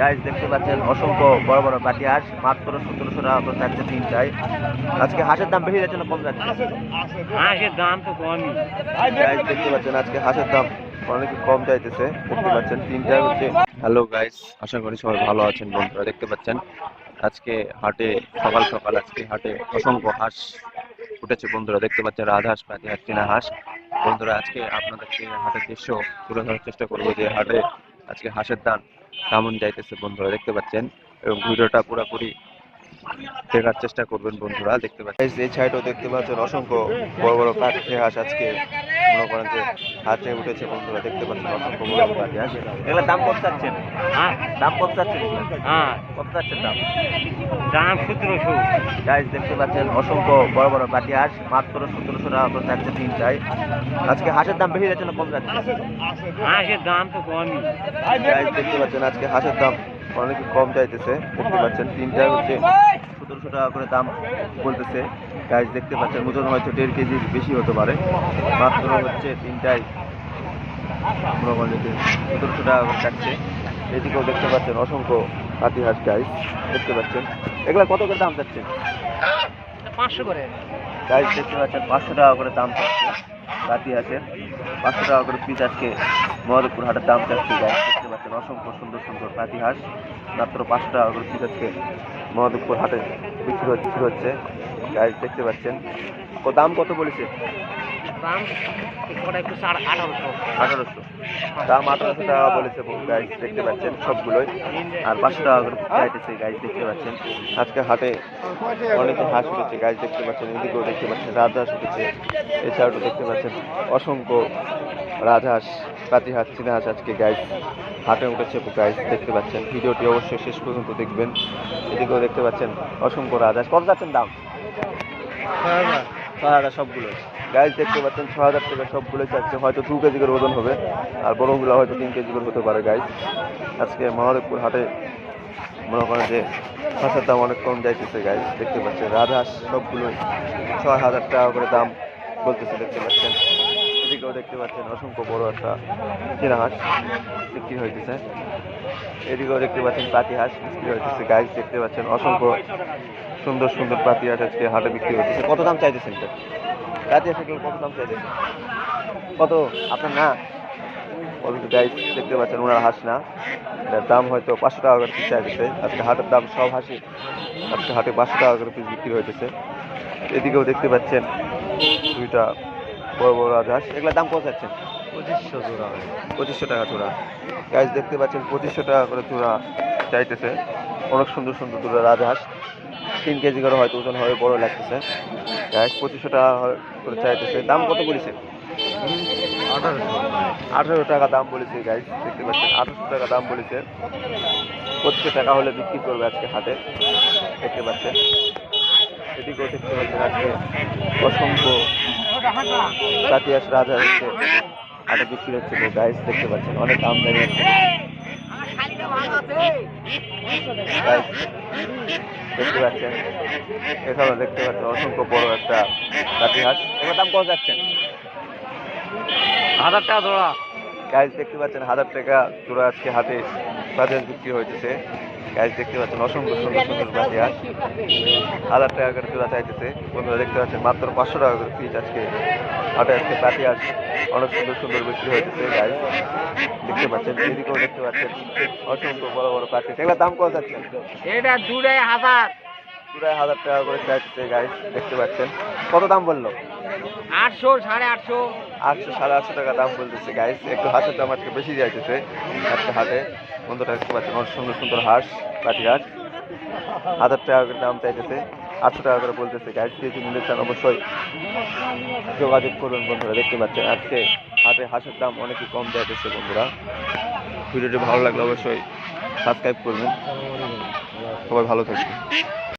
Guys দেখতে পাচ্ছেন অসংখ্য বড় বড় পাটি হাঁস মাত্র সতেরোশো টাকা করে চারটে তিনটায় আজকে হাঁসের দাম বেশি যাচ্ছে না কম যাচ্ছে? হাঁসের দাম তো কমই। গাইজ দেখতে পাচ্ছেন আজকে হাঁসের দাম অনেক কম চাইতেছে দেখতে পাচ্ছেন তিনটায় হচ্ছে। হ্যালো গাইস আশা করি সবাই ভালো আছেন বন্ধুরা দেখতে পাচ্ছেন। আজকে হাটে সকাল সকাল আজকে হাটে অসংখ্য হাঁস উঠেছে বন্ধুরা দেখতে পাচ্ছেন রাজহাঁস পাতি হাঁস চীনা হাঁস। বন্ধুরা আজকে আপনাদেরকে হাটের দৃশ্য তুলে ধরার চেষ্টা করব যে হাটে আজকে হাঁসের দান কেমন যাইতেছে বন্ধুরা, দেখতে পাচ্ছেন? এবং ভিডিওটা পুরোপুরি দেখার চেষ্টা করবেন বন্ধুরা, দেখতে পাচ্ছেন। এই সাইডও দেখতে পাচ্ছেন, অসংখ্য বড় বড় কাঠ হাঁস আজকে মনে করেন যে হাতে উঠেছে বন্ধুরা দেখতে পাচ্ছেন অসংখ্য বড় বড় পাখি হাঁস এগুলোর দাম কত চাচ্ছেন? হ্যাঁ? দাম কত চাচ্ছেন? হ্যাঁ। কত চাচ্ছেন দাম? দাম সতেরোশো। গাইজ দেখতে পাচ্ছেন অসংখ্য বড় বড় পাখি হাঁস মাত্র সতেরোশো টাকা করে চারটে তিনটায় আজকে হাঁসের দাম বেশি যাচ্ছে না কম যাচ্ছে? হাঁসের দাম তো কমই। গাইজ দেখতে পাচ্ছেন আজকে হাঁসের দাম অনেক কম চাইতেছে। দেখতে পাচ্ছেন তিনটা হচ্ছে সতেরোশো টাকা করে দাম বলতেছে। গাইজ দেখতে পাচ্ছেন ওজন হয়তো দেড় কেজির বেশি হতে পারে। মাত্র হচ্ছে তিনটায় করেন সতেরোশো টাকা করে চাচ্ছে। এদিকেও দেখতে পাচ্ছেন অসংখ্য হাতি হাঁস গাইজ দেখতে পাচ্ছেন। এগুলা কত করে দাম চাচ্ছেন? পাঁচশো করে। গাইজ দেখতে পাচ্ছেন পাঁচশো টাকা করে দাম চাচ্ছে। রাতি আছে। পাঁচশো টাকা করে পিস আজকে মহাদেবপুর হাটের দাম চাচ্ছে দেখতে পাচ্ছেন, অসংখ্য সুন্দর সুন্দর পাতি হাঁস। মাত্র পাঁচশো টাকা করে পিস আজকে মহাদেবপুর হাটে বিক্রি হচ্ছে দেখতে পাচ্ছেন। দাম কত বলেছে? দাম কটা একটু সাড়ে আঠারোশো। আঠারোশো। দাম আঠারোশো টাকা বলেছে গাইজ দেখতে পাচ্ছেন সবগুলোই। আর পাঁচশো টাকা করে চাইতেছে গাইজ দেখতে পাচ্ছেন। আজকে হাটে অনেকে হাঁস উঠেছে। গাছ দেখতে পাচ্ছেন এদিকেও দেখতে পাচ্ছেন রাজহাঁস উঠেছে। এছাড়াও দেখতে পাচ্ছেন অসংখ্য রাজহাঁস পাতিহাঁস চীনা হাঁস আজকে গাইজ হাটে উঠেছে গাইজ দেখতে পাচ্ছেন ভিডিওটি অবশ্যই শেষ পর্যন্ত দেখবেন। এদিকেও দেখতে পাচ্ছেন অসংখ্য রাজহাঁস। কত যাচ্ছেন দাম? ছয় হাজার সবগুলো। গাইজ দেখতে পাচ্ছেন ছ হাজার টাকা সবগুলো চাচ্ছে। হয়তো দু কেজি করে ওজন হবে আর বড়গুলো হয়তো তিন কেজি করে হতে পারে গাইজ আজকে মহাদেবপুর হাটে মনে করেন যে হাঁসের দাম অনেক কম যাইতেছে গাইজ দেখতে পাচ্ছেন রাজহাঁস সবগুলোই ছয় হাজার টাকা করে দাম বলতেছে দেখতে পাচ্ছেন। এদিকেও দেখতে পাচ্ছেন অসংখ্য বড় একটা চীনা হাঁস বিক্রি হইতেছে। এদিকেও দেখতে পাচ্ছেন পাতি হাঁস বিক্রি হইতেছে। গাইজ দেখতে পাচ্ছেন অসংখ্য সুন্দর সুন্দর পাতি হাঁস আজকে হাটে বিক্রি হইতেছে। কত দাম চাইতেছেন রাজি হাঁস এগুলো কত দাম চাইতেছেন কত? আপনার না? গাইজ দেখতে পাচ্ছেন ওনার হাঁস না। এটার দাম হয়তো পাঁচশো টাকা করে পিস চাইতেছে। আজকে হাটের দাম সব হাসি আজকে হাটে পাঁচশো টাকা করে পিস বিক্রি হইতেছে। এদিকেও দেখতে পাচ্ছেন দুইটা বড় বড় রাজহাঁস। এগুলোর দাম কত যাচ্ছেন পঁচিশশো জোড়া পঁচিশশো টাকা চূড়া গাছ দেখতে পাচ্ছেন পঁচিশশো টাকা করে চূড়া চাইতেছে। অনেক সুন্দর সুন্দর দুটো রাজহাঁস। তিন কেজি করে হয়তো ওজন হবে বড় লাগতেছে। গাছ পঁচিশশো টাকা করে চাইতেছে। দাম কত বলেছে? আঠারোশো আঠারো টাকা দাম বলেছে গাইজ দেখতে পাচ্ছেন আঠারোশো টাকা দাম বলেছে। পঁচিশশো টাকা হলে বিক্রি করবে আজকে হাটে দেখতে পাচ্ছেন। এদিকেও দেখতে পাচ্ছেন আজকে অসংখ্য কাতিয়াস রাজা হচ্ছে আরও বিক্রি হচ্ছে গাইস দেখতে পাচ্ছেন, অনেক আমদানি আছে দেখতে পাচ্ছেন দেখতে পাচ্ছেন, অসংখ্য বড় একটা দাম হাজার টাকা জোড়া গাইজ দেখতে পাচ্ছেন হাজার টাকা জোড়া আজকে হাতে বাজার বিক্রি হইতেছে। গাইজ দেখতে পাচ্ছেন অসংখ্য সুন্দর সুন্দর বাজার হাজার টাকা করে জোড়া চাইতেছে। বন্ধুরা দেখতে পাচ্ছেন মাত্র পাঁচশো টাকা করে পিস আজকে হাটে আজকে পাতি আস অনেক সুন্দর সুন্দর বিক্রি হইতেছে গাইজ দেখতে পাচ্ছেন এদিকেও দেখতে পাচ্ছেন অসংখ্য বড় বড় পাখি এগুলোর দাম কত যাচ্ছে? এটা দুটাই হাজার। পুরাই হাজার টাকা করে চাইতেছে গাইজ দেখতে পাচ্ছেন। কত দাম বলল? আটশো সাড়ে আটশো। আটশো সাড়ে আটশো টাকা দাম বলতেছে গাইস। একটু হাঁসের দাম আজকে বেশি যাইতেছে আজকে হাটে বন্ধুরা দেখতে পাচ্ছেন অনেক সুন্দর সুন্দর হাঁস পাটি হাঁস হাজার টাকা করে দাম চাইতেছে আটশো টাকা করে বলতেছে গাইস। যদি নিতে চান অবশ্যই যোগাযোগ করবেন বন্ধুরা দেখতে পাচ্ছেন। আজকে হাটে হাঁসের দাম অনেকই কম যাইতেছে বন্ধুরা। ভিডিওটি ভালো লাগলে অবশ্যই সাবস্ক্রাইব করবেন। সবাই ভালো থাকবেন।